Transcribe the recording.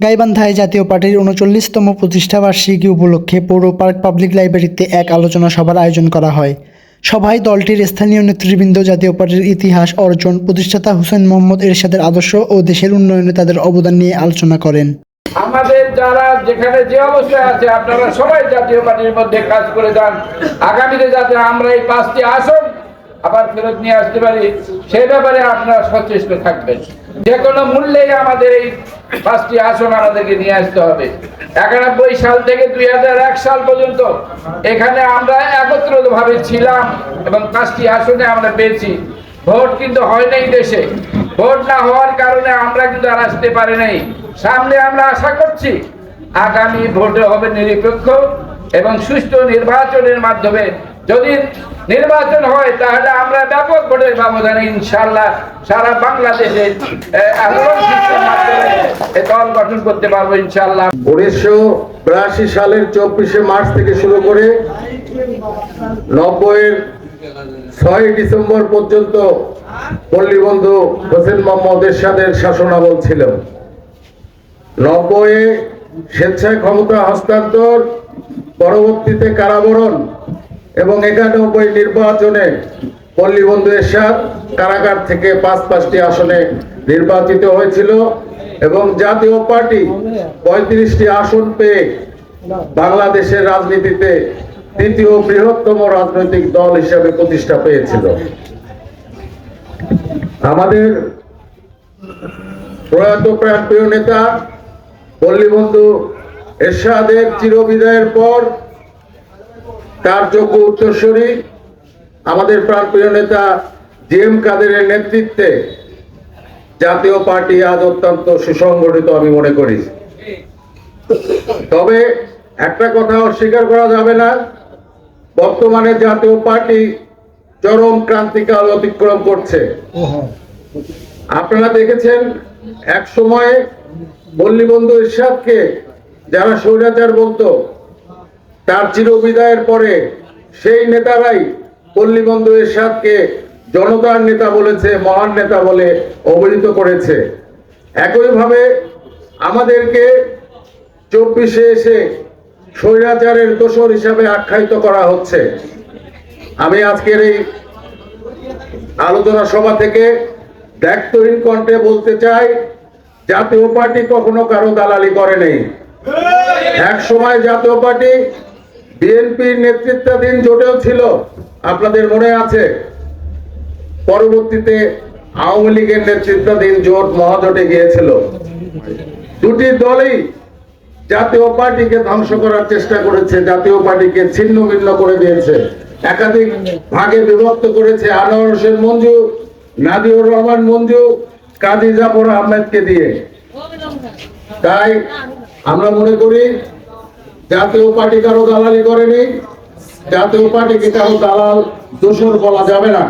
গাইবান্ধায় জাতীয় পার্টির উনচল্লিশতম প্রতিষ্ঠাবার্ষিকী উপলক্ষে পৌর পার্ক পাবলিক লাইব্রেরিতে এক আলোচনা সভার আয়োজন করা হয়। সভায় দলটির স্থানীয় নেতৃবৃন্দ, জাতীয় পার্টির ইতিহাস অর্জন প্রতিষ্ঠাতা হুসেন মোহাম্মদ এরশাদের আদর্শ ও দেশের উন্নয়নে তাদের অবদান নিয়ে আলোচনা করেন। আমাদের যারা যেখানে যে অবস্থায় আছে, আপনারা সবাই জাতীয় পার্টির মধ্যে কাজ করে যান। আগামীতে যাতে আমরা এই পাঁচটি আসন আবার ফেরত নিয়ে আসতে পারি সেই ব্যাপারে আপনারা সচেষ্ট থাকবেন। যে কোনো মূল্যেই আমাদের এই পাঁচটি আসন আমাদেরকে নিয়ে আসতে হবে। একানব্বই সাল থেকে দুই হাজার এক সাল পর্যন্ত এখানে আমরা একত্রিত ভাবে ছিলাম এবং পাঁচটি আসনে আমরা পেয়েছি। ভোট কিন্তু হয় নাই দেশে। ভোট না হওয়ার কারণে আমরা কিন্তু আর আসতে পারি নাই। সামনে আমরা আশা করছি, আগামী ভোটে হবে নিরপেক্ষ এবং সুষ্ঠু নির্বাচনের মাধ্যমে যদি নির্বাচন হয়, তাহলে আমরা ব্যাপক ভোটের ব্যবধানে ইনশাল্লাহ সারা বাংলাদেশে দল গঠন করতে পারব ইনশাল্লাহ উনিশশো বিরাশি সালের চব্বিশে মার্চ থেকে শুরু করে নব্বইয়ের ছয় ডিসেম্বর পর্যন্ত পল্লীবন্ধু হোসেন মোহাম্মদ এরশাদের শাসনামল ছিল। নব্বইয়ে স্বেচ্ছায় ক্ষমতা হস্তান্তর, পরবর্তীতে কারাবরণ এবং একানব্বই নির্বাচনে পল্লীবন্ধু এরশাদ কারাগার থেকে পাঁচ পাঁচটি আসনে নির্বাচিত হয়েছিল এবং জাতীয় পার্টি পঁয়ত্রিশটি আসন পেয়ে বাংলাদেশের রাজনীতিতে তৃতীয় বৃহত্তম রাজনৈতিক দল হিসেবে প্রতিষ্ঠা পেয়েছিল। আমাদের প্রয়াত প্রাণপ্রিয় নেতা পল্লীবন্ধু এরশাদের চিরবিদায়ের পর তার যোগ্য উত্তরসূরি আমাদের প্রাণপ্রিয় নেতা জি এম কাদেরের নেতৃত্বে জাতীয় পার্টি আজ অত্যন্ত সুসংগঠিত আমি মনে করি। তবে একটা কথা অস্বীকার করা যাবে না, বর্তমানে জাতীয় পার্টি চরম ক্রান্তিকাল অতিক্রম করছে। আপনারা দেখেছেন, এক সময়ে বল্লীবন্ধু ইরশাদকে যারা স্বৈরাচার বলতো তার চিরবিদায়ের পরে সেই নেতারাই পল্লীবন্ধু এরশাদকে জনতার নেতা বলেছে, মহান নেতা বলে অবহিত করেছে। একইভাবে আমাদেরকে চব্বিশে এসে স্বৈরাচারের দোষর হিসাবে আখ্যায়িত করা হচ্ছে। আমি আজকের এই আলোচনা সভা থেকে দায়িত্বহীন কণ্ঠে বলতে চাই, জাতীয় পার্টি কখনো কারও দালালি করে নেই। এক সময় জাতীয় পার্টি বিএনপির নেতৃত্বাধীন জোটেও ছিল, আপনাদের মনে আছে? পরবর্তীতে আওয়ামী লীগের নেতৃত্বাধীন জোট মহাজোটে গিয়েছিল। দুটি দলই জাতীয় পার্টিকে ধ্বংস করার চেষ্টা করেছে, জাতীয় পার্টিকে ছিন্ন ভিন্ন করে দিয়েছে। একাধিক ভাগে বিভক্ত করেছে আনোয়ার হোসেন মঞ্জু, নাদিউর রহমান মঞ্জু, কাজী জাফর আহমেদকে দিয়ে। তাই আমরা মনে করি জাতীয় পার্টি কারও দালালি করেনি। জাতীয় পার্টিকে কারও দালাল দোষর বলা যাবে না।